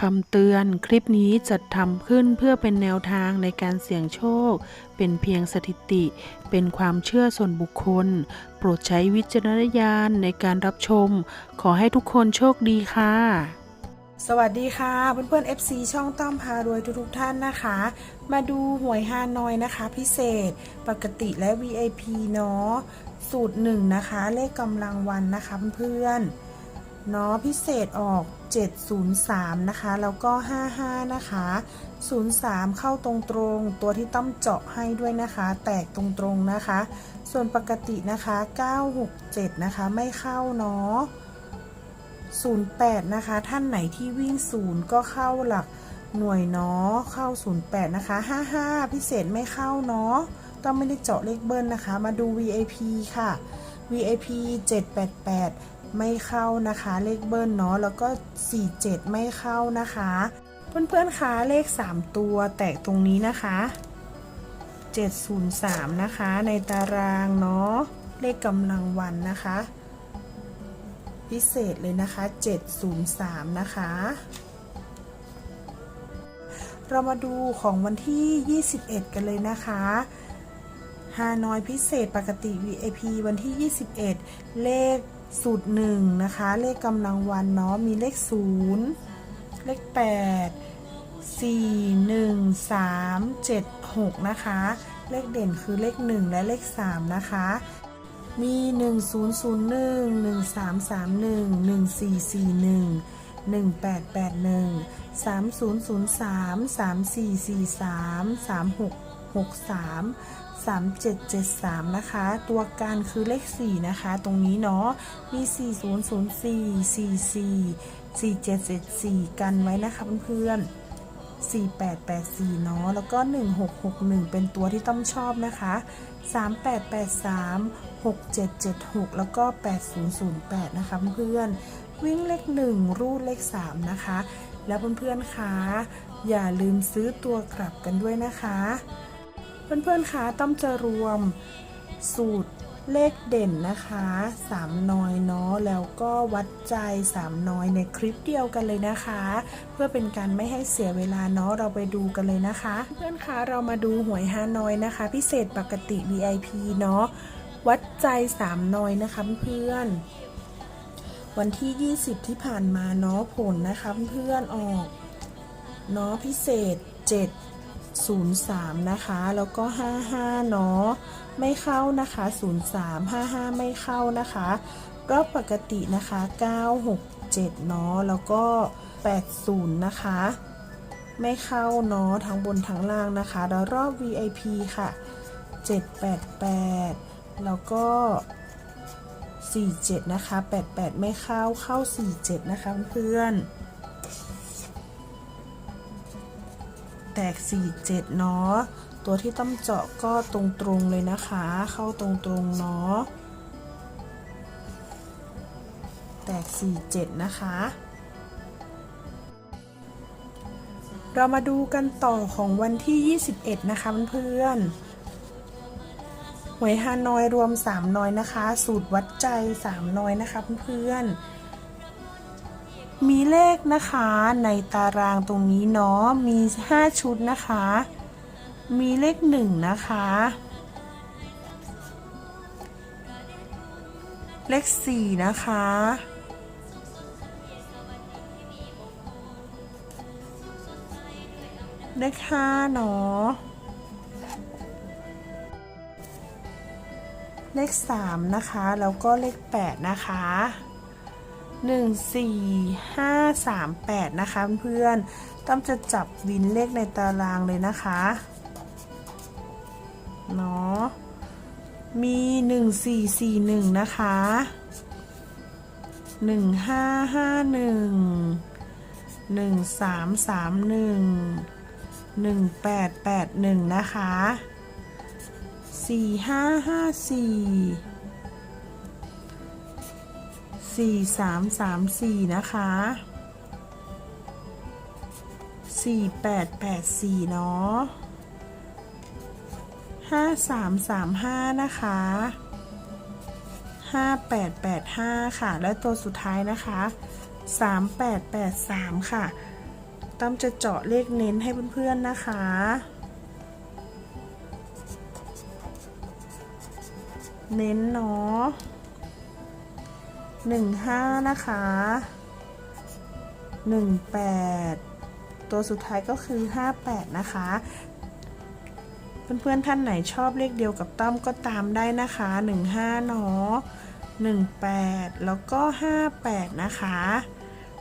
คำเตือนคลิปนี้จัดทำขึ้นเพื่อเป็นแนวทางในการเสี่ยงโชค เป็นเพียงสถิติ เป็นความเชื่อส่วนบุคคล โปรดใช้วิจารณญาณในการรับชม ขอให้ทุกคนโชคดีค่ะ สวัสดีค่ะ เพื่อนๆ FC ช่องต้อมพารวยทุกๆท่านนะคะ มาดูหวยฮานอยนะคะ พิเศษปกติและ VIP เนาะสูตรหนึ่งนะคะ เลขกำลังวันนะคะเพื่อนๆ เนาะพิเศษออก 703 นะคะ แล้วก็ 55 นะคะ 03 เข้าตรงๆตัวที่ต้อมเจาะให้ด้วยนะคะ แตกตรงๆนะคะ ส่วนปกตินะคะ 967 นะคะ ไม่เข้าเนาะ08 นะคะ ท่านไหนที่วิ่งศูนย์ก็เข้าหลักหน่วยเนาะเข้า 08 นะคะ 55 พิเศษไม่เข้าเนาะต้องไม่ได้เจาะเลขเบิ้ลนะคะ มาดู VIP ค่ะ VIP 788 ไม่เข้านะคะ เลขเบิ้ลเนาะแล้วก็ 47 ไม่เข้านะคะ เพื่อนๆคะเลข 3 ตัวแตกตรงนี้นะคะ 703 นะคะ ในตารางเนาะเลขกำลังวันนะคะ พิเศษเลยนะคะ 703 นะคะ เรามาดูของวันที่ 21 กันเลยนะคะฮานอยพิเศษปกติ VIP วันที่ 21 เลข สูตร1นะคะ เลขกำลังวันเนาะมีเลข0เลข8 4 1 3 7 6นะคะ เลขเด่นคือเลข1และเลข3นะคะ มี 1001 1331 1441 1881 3003 3443 3663 3773 นะคะ ตัวการคือเลข 4 นะคะ ตรงนี้เนาะ มี 4004 44 4774 กันไว้นะคะเพื่อนๆ4884 เนาะ แล้วก็ 1661 เป็นตัวที่ต้องชอบนะคะ 3883 6776 แล้วก็ 8008 นะคะเพื่อนๆ วิ่งเลข 1 รูดเลข 3 นะคะ แล้วเพื่อนๆคะอย่าลืมซื้อตัวกลับกันด้วยนะคะ เพื่อนๆคะต้องจะรวมสูตรเลขเด่นนะคะ3น้อยเนาะแล้วก็วัดใจ3น้อยในคลิปเดียวกันเลยนะคะ เพื่อเป็นการไม่ให้เสียเวลาเนาะเราไปดูกันเลยนะคะ เพื่อนๆคะเรามาดูหวยฮานอยนะคะ พิเศษปกติ VIP เนาะวัดใจ3น้อยนะคะเพื่อนวันที่ 20 ที่ผ่านมาเนาะผลนะคะเพื่อนออกเนาะพิเศษ 7 03 นะคะ แล้วก็ 55 เนาะ ไม่เข้านะคะ 03 55 ไม่เข้านะคะรอบปกตินะคะ 967 เนาะ แล้วก็ 80 นะคะ ไม่เข้าเนาะ ทั้งบนทั้งล่างนะคะ แล้วรอบ VIP ค่ะ 788 แล้วก็ 47 นะคะ 88 ไม่เข้า เข้า 47 นะคะเพื่อนๆ แตก 47 เนาะ ตัวที่ต้องเจาะก็ตรงๆเลยนะคะ เข้าตรงๆเนาะ แตก 47 นะคะ เรามาดูกันต่อของวันที่ 21 นะคะเพื่อนหวยฮานอยรวม 3 น้อยนะคะ สูตรวัดใจ 3 น้อยนะคะเพื่อนๆ มีเลขนะคะในตารางตรงนี้เนาะมี 5 ชุดนะคะ มีเลข 1 นะคะ เลข 4 นะคะ เลข 5 เนาะเลข 3 นะคะ แล้วก็เลข 8 นะคะ หนึ่งสี่ห้าสามแปดนะคะเพื่อนๆต้อมจะจับวินเลขในตารางเลยนะคะเนาะมีหนึ่งสี่สี่หนึ่งนะคะหนึ่งห้าห้าหนึ่งหนึ่งสามสามหนึ่งหนึ่งแปดแปดหนึ่งนะคะสี่ห้าห้า สี่สามสามสี่นะคะสี่แปดแปดสี่เนาะห้าสามสามห้านะคะห้าแปดแปดห้าค่ะ และตัวสุดท้ายนะคะสามแปดแปดสามค่ะตั้มจะเจาะเลขเน้นให้เพื่อนๆนะคะเน้นเนาะ หนึ่งห้านะคะหนึ่งแปดตัวสุดท้ายก็คือห้าแปดนะคะ เพื่อนๆท่านไหนชอบเลขเดียวกับต้อมก็ตามได้นะคะหนึ่งห้าเนาะหนึ่งแปดแล้วก็ห้าแปดนะคะ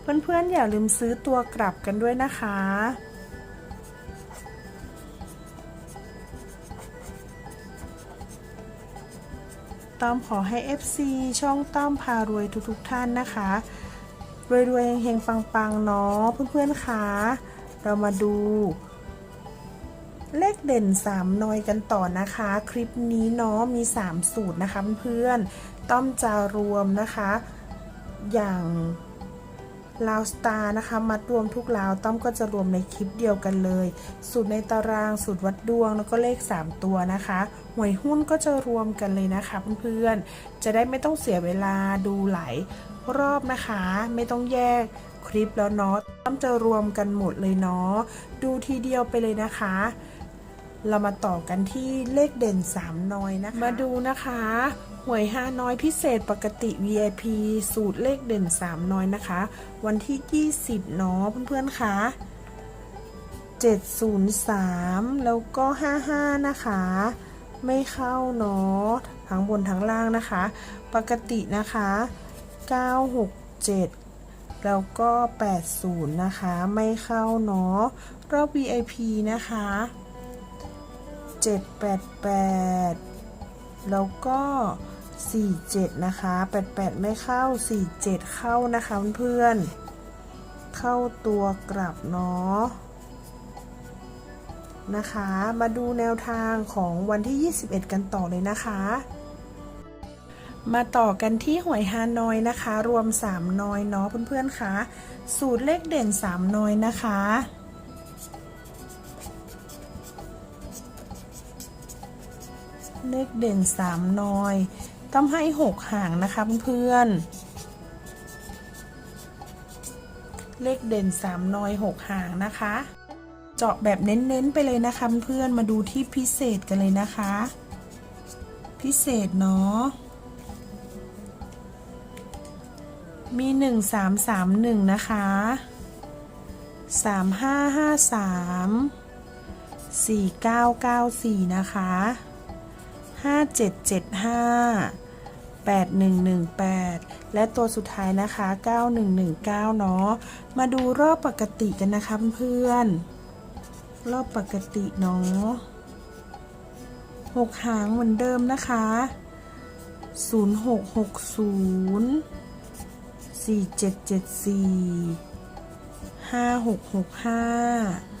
เพื่อนๆอย่าลืมซื้อตัวกลับกันด้วยนะคะ ต้อมขอให้ FC ช่องต้อมพารวยทุกๆท่านนะคะรวยๆเฮงๆปังๆเนาะเพื่อนๆคะเรามาดู เลขเด่น3นอยกันต่อนะคะ คลิปนี้เนาะมี 3 สูตรนะคะเพื่อนๆต้อมจะรวมนะคะ อย่าง ลาวสตาร์นะคะมัดรวมทุกลาวต้อมก็จะรวมในคลิปเดียวกันเลย สูตรในตารางสูตรวัดดวงแล้วก็เลข 3 ตัวนะคะหวยหุ้นก็จะรวมกันเลยนะคะเพื่อนๆจะได้ไม่ต้องเสียเวลาดูหลายรอบนะคะ ไม่ต้องแยกคลิปแล้วเนาะต้อมจะรวมกันหมดเลยเนาะดูทีเดียวไปเลยนะคะ เรามาต่อกันที่เลขเด่น3น้อยนะคะ มาดูนะคะ หวย5น้อยพิเศษปกติ VIP สูตรเลขเด่น 3 น้อยนะคะ วันที่ 20เนาะเพื่อนๆคะ703 แล้วก็ 55 นะคะ ไม่เข้าเนาะทั้งบนทั้งล่างนะคะ ปกตินะคะ 967แล้วก็ 80 นะคะ ไม่เข้าเนาะ รอบ VIP นะคะ 788 แล้วก็ 47 นะคะ 88 ไม่เข้า 47 เข้านะคะเพื่อนๆเข้าตัวกลับเนาะนะคะ มาดูแนวทางของวันที่ 21 กันต่อเลยนะคะ มาต่อกันที่หวยฮานอยนะคะ รวม 3 นอยเนาะเพื่อนๆคะสูตรเลขเด่น 3 นอยนะคะเลขเด่น3นอย ต้องให้ 6ห่างนะคะเพื่อนๆ เลขเด่น 3 นอย 6ห่างนะคะ เจาะแบบเน้นๆ ไปเลยนะคะเพื่อนมาดูที่พิเศษกันเลยนะคะ พิเศษเนาะมี 1 3 3 1 นะคะ 3 5 5 3 4 9 9 4 นะคะ 5775 8118 และตัวสุดท้ายนะคะ 9119 เนาะ มาดูรอบปกติกันนะคะเพื่อน รอบปกติเนาะหกหางเหมือนเดิมนะคะ 0660 4774 5665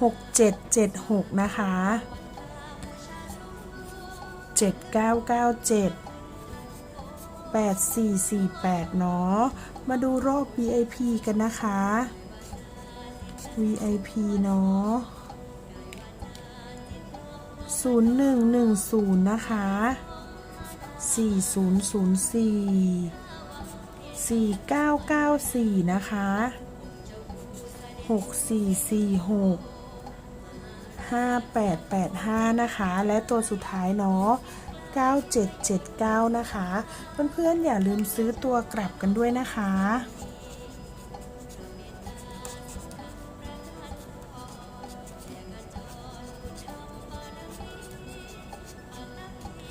6776 นะคะ 7997 8448 เนาะ มาดูรอบ VIP กันนะคะ VIP เนาะ 0110 นะคะ 4004 4994 นะคะ 6446 5885 นะคะ และตัวสุดท้ายเนาะ9779 นะคะ เพื่อนๆ อย่าลืมซื้อตัวกลับกันด้วยนะคะ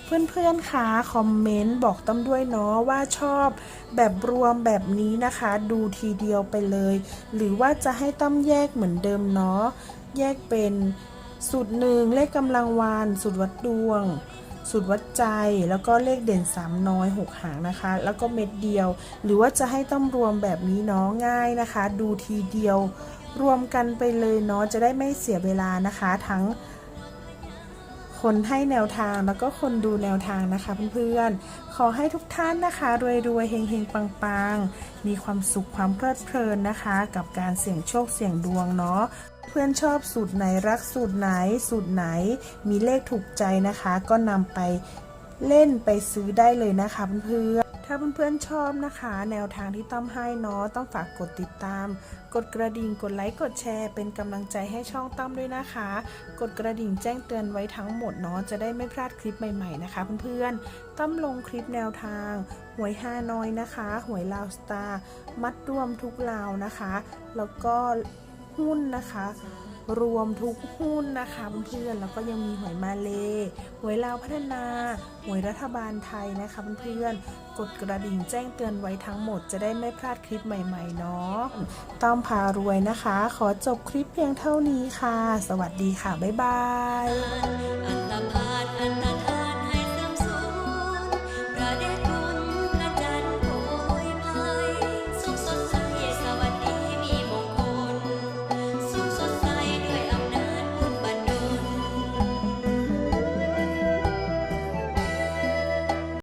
เพื่อนๆ คะคอมเมนต์บอกต้อมด้วยเนาะว่าชอบแบบรวมแบบนี้นะคะ ดูทีเดียวไปเลย หรือว่าจะให้ต้อมแยกเหมือนเดิมเนาะแยกเป็น สูตรหนึ่งเลขกำลังวานสูตรวัดดวง สูตรวัดใจแล้วก็เลขเด่น 3 น้อย 6 หางนะคะ แล้วก็เม็ดเดียว หรือว่าจะให้ต้อมรวมแบบนี้เนาะง่ายนะคะ ดูทีเดียวรวมกันไปเลยเนาะจะได้ไม่เสียเวลานะคะ ทั้ง คนให้แนวทางแล้วก็คนดูแนวทางนะคะเพื่อนๆขอให้ทุกท่านนะคะรวยๆเฮงๆปังๆ มีความสุขความเพลิดเพลินนะคะ กับการเสี่ยงโชคเสี่ยงดวงเนาะ เพื่อนชอบสูตรไหนรักสูตรไหนสูตรไหน มีเลขถูกใจนะคะ ก็นำไปเล่นไปซื้อได้เลยนะคะเพื่อนถ้าเพื่อนๆชอบนะคะ แนวทางที่ต้อมให้เนาะต้องฝากกดติดตาม กดกระดิ่งกดไลค์กดแชร์ เป็นกำลังใจให้ช่องต้อมด้วยนะคะ กดกระดิ่งแจ้งเตือนไว้ทั้งหมดเนาะจะได้ไม่พลาดคลิปใหม่ๆนะคะ เพื่อนๆต้อมลงคลิปแนวทางหวยฮานอยนะคะหวยลาวสตาร์มัดรวมทุกลาวนะคะ แล้วก็ หุ้นนะคะ รวมทุกหุ้นนะคะเพื่อนๆแล้วก็ยังมีหวยมาเลหวยลาวพัฒนาหวยรัฐบาลไทยนะคะเพื่อนๆกดกระดิ่งแจ้งเตือนไว้ทั้งหมดจะได้ไม่พลาดคลิปใหม่ๆเนาะต้อมพารวยนะคะ ขอจบคลิปเพียงเท่านี้ค่ะ สวัสดีค่ะ บ๊ายบาย